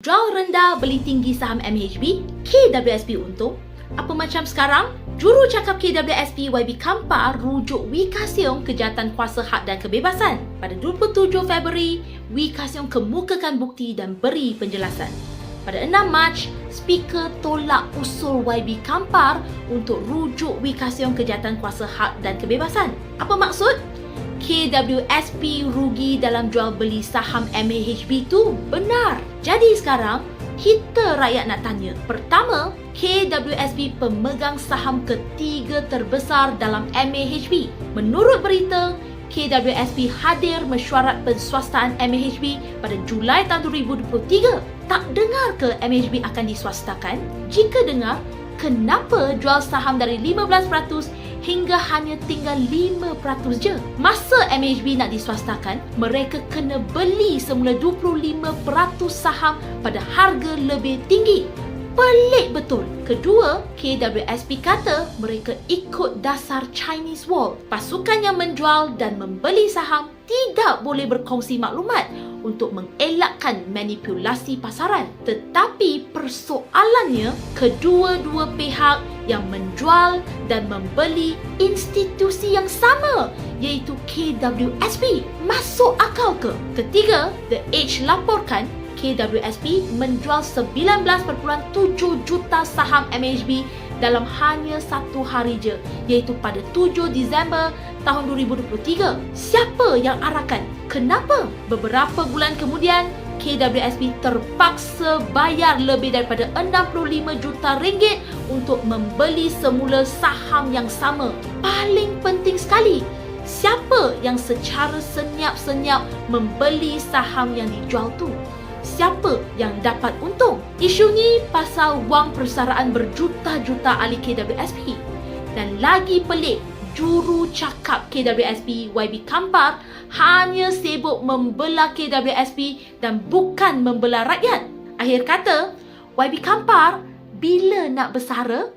Jual rendah beli tinggi saham MHB, KWSP untung. Apa macam sekarang? Juru cakap KWSP YB Kampar rujuk Wika Seong kejahatan kuasa hak dan kebebasan. Pada 27 Februari, Wika Seong kemukakan bukti dan beri penjelasan. Pada 6 Mac, speaker tolak usul YB Kampar untuk rujuk Wika Seong kejahatan kuasa hak dan kebebasan. Apa maksud? KWSP rugi dalam jual beli saham MAHB tu benar. Jadi sekarang, kita rakyat nak tanya. Pertama, KWSP pemegang saham ketiga terbesar dalam MAHB. Menurut berita, KWSP hadir mesyuarat penswastaan MAHB pada Julai tahun 2023. Tak dengar ke MAHB akan diswastakan? Jika dengar, kenapa jual saham dari 15% hingga hanya tinggal 5% je. Masa MHB nak diswastakan, mereka kena beli semula 25% saham pada harga lebih tinggi. Pelik betul. Kedua, KWSP kata mereka ikut dasar Chinese Wall. Pasukan yang menjual dan membeli saham tidak boleh berkongsi maklumat untuk mengelakkan manipulasi pasaran. Tetapi persoalannya, kedua-dua pihak yang menjual dan membeli institusi yang sama iaitu KWSP. Masuk akal ke? Ketiga, The Age laporkan KWSP menjual 19.7 juta saham MHB dalam hanya satu hari je iaitu pada 7 Disember tahun 2023. Siapa yang arahkan? Kenapa? Beberapa bulan kemudian KWSP terpaksa bayar lebih daripada 65 juta ringgit untuk membeli semula saham yang sama. Paling penting sekali, siapa yang secara senyap-senyap membeli saham yang dijual tu? Siapa yang dapat untung? Isu ni pasal wang persaraan berjuta-juta ahli KWSP. Dan lagi pelik, juru cakap KWSP YB Kampar hanya sibuk membelah KWSP dan bukan membelah rakyat. Akhir kata, YB Kampar bila nak bersara